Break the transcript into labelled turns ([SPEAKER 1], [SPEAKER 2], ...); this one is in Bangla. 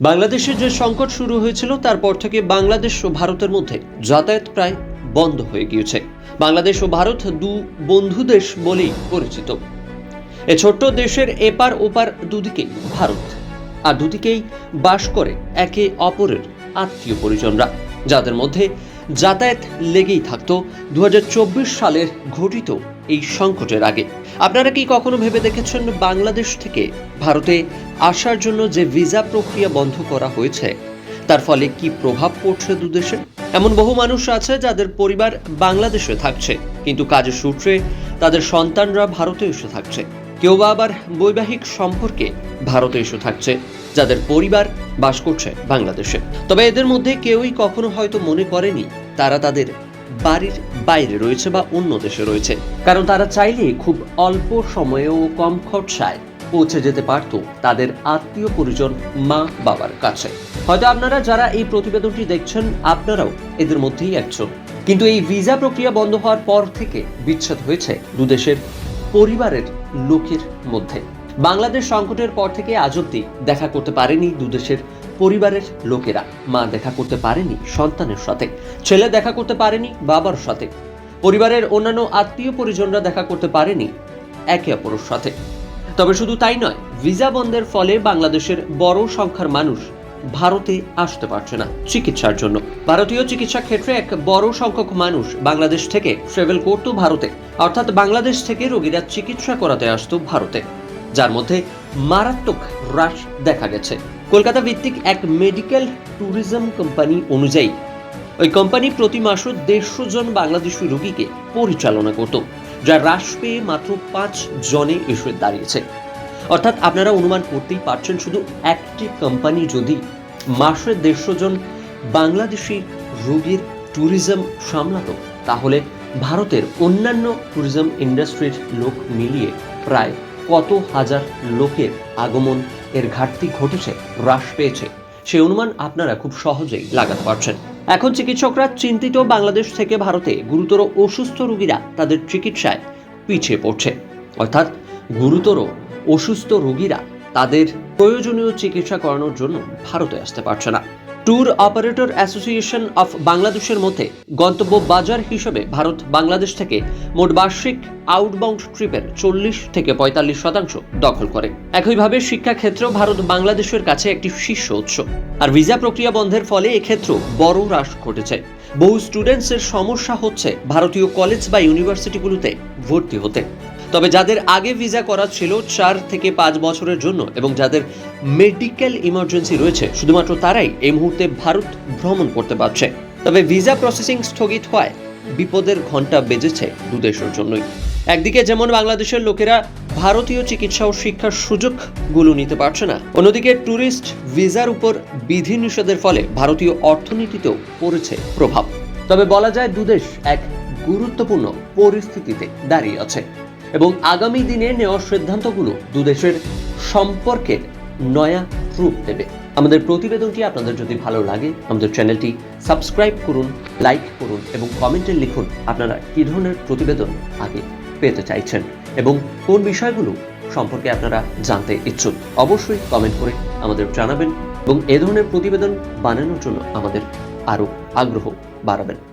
[SPEAKER 1] বাংলাদেশে যে সংকট শুরু হয়েছিল, তারপর থেকে বাংলাদেশ ও ভারতের মধ্যে যাতায়াত প্রায় বন্ধ হয়ে গিয়েছে। বাংলাদেশ ও ভারত দু বন্ধু দেশ বলেই পরিচিত। এ ছোট্ট দেশের এপার ওপার দুদিকেই ভারত, আর দুদিকেই বাস করে একে অপরের আত্মীয় পরিজনরা, যাদের মধ্যে যাতায়াত লেগেই থাকতো। দু সালের ঘটিত এই সংকটের আগে। আপনারা কি কখনো ভেবে দেখেছেন বাংলাদেশ থেকে ভারতে আসার জন্য যে ভিসা প্রক্রিয়া বন্ধ করা হয়েছে? তার ফলে কি প্রভাব পড়ছে দুদেশে? এমন বহু মানুষ আছে যাদের পরিবার বাংলাদেশে থাকছে, কিন্তু কাজের সূত্রে তাদের সন্তানরা ভারতে এসে থাকছে। কেউ বা আবার বৈবাহিক সম্পর্কে ভারতে এসে থাকছে, যাদের পরিবার বাস করছে বাংলাদেশে। তবে এদের মধ্যে কেউই কখনো হয়তো মনে করেনি, তারা তাদের বাড়ির বাইরে রয়েছে বা অন্য দেশে রয়েছে। কারণ তারা চাইলে খুব অল্প সময়ে ও কম খরচায় পৌঁছে যেতে পারত তাদের আত্মীয় পরিজন, মা বাবার কাছে। হয়তো আপনারা যারা এই প্রতিবেদনটি দেখছেন, আপনারাও এদের মধ্যেই একজন। কিন্তু এই ভিসা প্রক্রিয়া বন্ধ হওয়ার পর থেকে বিচ্ছেদ হয়েছে দুদেশের পরিবারের লোকের মধ্যে। বাংলাদেশ সংকটের পর থেকে আজ অব্দি দেখা করতে পারেনি দুদেশের পরিবারের লোকেরা। মা দেখা করতে পারেনি সন্তানের সাথে। ছেলে দেখা করতে পারেনি বাবার সাথে। পরিবারের অন্যান্য আত্মীয় পরিজনরা দেখা করতে পারেনি একে অপরের সাথে। তবে শুধু তাই নয়, ভিসা বন্ধের ফলে বাংলাদেশের বড় সংখ্যার মানুষ ভারতে আসতে পারছে না চিকিৎসার জন্য। ভারতীয় চিকিৎসা ক্ষেত্রে এক বড় সংখ্যক মানুষ বাংলাদেশ থেকে ট্রেভেল করত ভারতে। অর্থাৎ বাংলাদেশ থেকে রোগীরা চিকিৎসা করাতে আসতো ভারতে। যার মধ্যে মারাত্মক হ্রাস দেখা গেছে। কলকাতা ভিত্তিক এক মেডিকেল ট্যুরিজম কোম্পানি অনুযায়ী, ওই কোম্পানি প্রতি মাসে দেড়শো জন বাংলাদেশি রোগীকে পরিচালনা করত, যা হ্রাস পেয়ে মাত্র পাঁচ জনে এসে দাঁড়িয়েছে। অর্থাৎ আপনারা অনুমান করতেই পারছেন শুধু একটি কোম্পানি যদি মাসে দেড়শো জন বাংলাদেশি রোগীর ট্যুরিজম সামলাত, তাহলে ভারতের অন্যান্য ট্যুরিজম ইন্ডাস্ট্রির লোক মিলিয়ে প্রায় কত হাজার লোকের আগমন এর ঘাটতি ঘটেছে, হ্রাস পেয়েছে, সে অনুমান আপনারা খুব সহজেই লাগাতে পারছেন। এখন চিকিৎসকরা চিন্তিত বাংলাদেশ থেকে ভারতে গুরুতর অসুস্থ রোগীরা তাদের চিকিৎসায় পিছিয়ে পড়ছে। অর্থাৎ গুরুতর অসুস্থ রোগীরা তাদের প্রয়োজনীয় চিকিৎসা করানোর জন্য ভারতে আসতে পারছে না। ট্যুর অপারেটর অ্যাসোসিয়েশন অফ বাংলাদেশের মধ্যে গন্তব্য বাজার হিসেবে ভারত বাংলাদেশ থেকে মোট বার্ষিক আউটবাউন্ড ট্রিপের চল্লিশ থেকে পঁয়তাল্লিশ শতাংশ দখল করে। একইভাবে শিক্ষাক্ষেত্রেও ভারত বাংলাদেশের কাছে একটি শীর্ষ উৎস। আর ভিসা প্রক্রিয়া বন্ধের ফলে এক্ষেত্রেও বড় হ্রাস ঘটেছে। বহু স্টুডেন্টসের সমস্যা হচ্ছে ভারতীয় কলেজ বা ইউনিভার্সিটিগুলোতে ভর্তি হতে। তবে যাদের আগে ভিসা করা ছিল চার থেকে পাঁচ বছরের জন্য এবং যাদের মেডিকেল ইমার্জেন্সি রয়েছে, শুধুমাত্র তারাই এই মুহূর্তে ভারত ভ্রমণ করতে পারছে। তবে ভিসা প্রসেসিং স্থগিত হয় বিপদের ঘণ্টা বেজেছে দুদেশের জন্যই। একদিকে যেমন বাংলাদেশের লোকেরা ভারতীয় চিকিৎসা ও শিক্ষার সুযোগগুলো নিতে পারছে না, অন্যদিকে ট্যুরিস্ট ভিসার উপর বিধিনিষেধের ফলে ভারতীয় অর্থনীতিতেও পড়েছে প্রভাব। তবে বলা যায় দুদেশ এক গুরুত্বপূর্ণ পরিস্থিতিতে দাঁড়িয়ে আছে। এবং আগামী দিনে নেওয়া সিদ্ধান্তগুলো দুদেশের সম্পর্কের নয়া রূপ দেবে। আমাদের প্রতিবেদনটি আপনাদের যদি ভালো লাগে, আমাদের চ্যানেলটি সাবস্ক্রাইব করুন, লাইক করুন এবং কমেন্টে লিখুন আপনারা কী ধরনের প্রতিবেদন আগে পেতে চাইছেন এবং কোন বিষয়গুলো সম্পর্কে আপনারা জানতে ইচ্ছুক। অবশ্যই কমেন্ট করে আমাদের জানাবেন এবং এ ধরনের প্রতিবেদন বানানোর জন্য আমাদের আরও আগ্রহ বাড়াবেন।